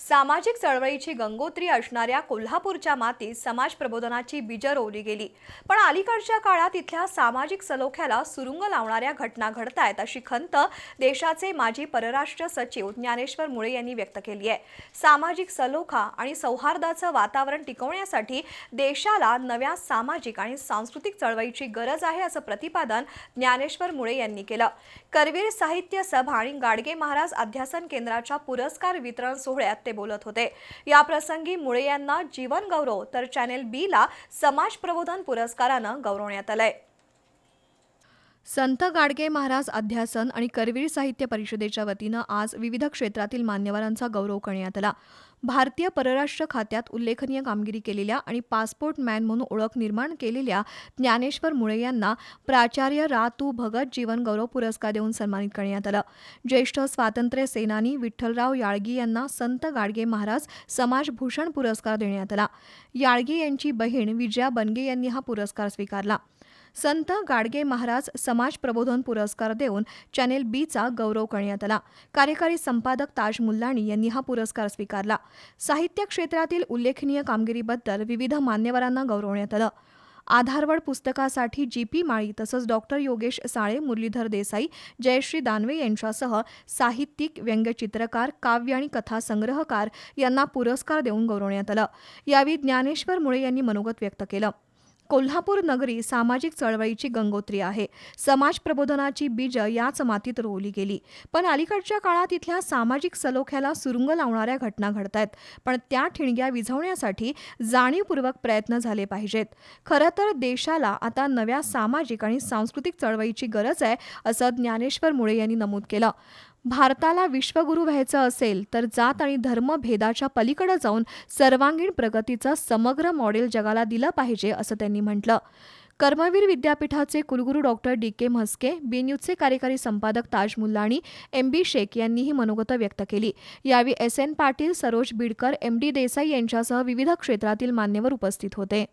सामाजिक चळवळीची गंगोत्री असणाऱ्या कोल्हापूरच्या मातीत समाज प्रबोधनाची बीजं रोवली गेली. पण अलीकडच्या काळात इथल्या सामाजिक सलोख्याला सुरुंग लावणाऱ्या घटना घडतायत अशी खंत देशाचे माजी परराष्ट्र सचिव ज्ञानेश्वर मुळे यांनी व्यक्त केली आहे. सामाजिक सलोखा आणि सौहार्दाचं वातावरण टिकवण्यासाठी देशाला नव्या सामाजिक आणि सांस्कृतिक चळवळीची गरज आहे असं प्रतिपादन ज्ञानेश्वर मुळे यांनी केलं. करवीर साहित्य सभा आणि गाडगे महाराज अध्यासन केंद्राच्या पुरस्कार वितरण सोहळ्यात ते बोलत होते. याप्रसंगी मुळे यांना जीवन गौरव तर चॅनेल बी ला समाज प्रबोधन पुरस्कारानं गौरवण्यात आलंय. संत गाडगे महाराज अध्यासन आणि करवीर साहित्य परिषदेच्या वतीनं आज विविध क्षेत्रातील मान्यवरांचा गौरव करण्यात आला. भारतीय परराष्ट्र खात्यात उल्लेखनीय कामगिरी केलेल्या आणि पासपोर्ट मॅन म्हणून ओळख निर्माण केलेल्या ज्ञानेश्वर मुळे यांना प्राचार्य रा तू भगत जीवन गौरव पुरस्कार देऊन सन्मानित करण्यात आलं. ज्येष्ठ स्वातंत्र्य सेनानी विठ्ठलराव याळगी यांना संत गाडगे महाराज समाजभूषण पुरस्कार देण्यात आला. याळगी यांची बहीण विजया बनगे यांनी हा पुरस्कार स्वीकारला. संत गाडगे महाराज समाज प्रबोधन पुरस्कार देऊन चॅनेल बीचा गौरव करण्यात आला. कार्यकारी संपादक ताज मुल्लाणी यांनी हा पुरस्कार स्वीकारला. साहित्य क्षेत्रातील उल्लेखनीय कामगिरीबद्दल विविध मान्यवरांना गौरवण्यात आलं. आधारवड पुस्तकासाठी जी पी माळी तसंच डॉक्टर योगेश साळे मुरलीधर देसाई जयश्री दानवे यांच्यासह साहित्यिक व्यंगचित्रकार काव्य आणि कथा संग्रहकार यांना पुरस्कार देऊन गौरवण्यात आलं. यावेळी ज्ञानेश्वर मुळे यांनी मनोगत व्यक्त केलं. कोल्हापूर नगरी सामाजिक चळवळीची गंगोत्री आहे. समाज प्रबोधनाची बीज याच मातीत रोवली गेली. पण अलीकडच्या काळात इथल्या सामाजिक सलोख्याला सुरुंग लावणाऱ्या घटना घडत आहेत पण त्या ठिणग्या विझवण्यासाठी जाणीवपूर्वक प्रयत्न झाले पाहिजेत. खरं तर देशाला आता नव्या सामाजिक आणि सांस्कृतिक चळवळीची गरज आहे असं ज्ञानेश्वर मुळे यांनी नमूद केलं. भारताला विश्वगुरू व्हायचं असेल तर जात आणि धर्म भेदाच्या पलीकडे जाऊन सर्वांगीण प्रगतीचं समग्र मॉडेल जगाला दिलं पाहिजे असं त्यांनी म्हटलं. कर्मवीर विद्यापीठाचे कुलगुरू डॉक्टर डी. के. म्हस्के बी कार्यकारी संपादक ताज मुल्लाणी एम. बी. शेख यांनी ही मनोगत व्यक्त केली. यावेळी S. N. Patil Saroj Bidkar M. D. Desai यांच्यासह विविध क्षेत्रातील मान्यवर उपस्थित होते.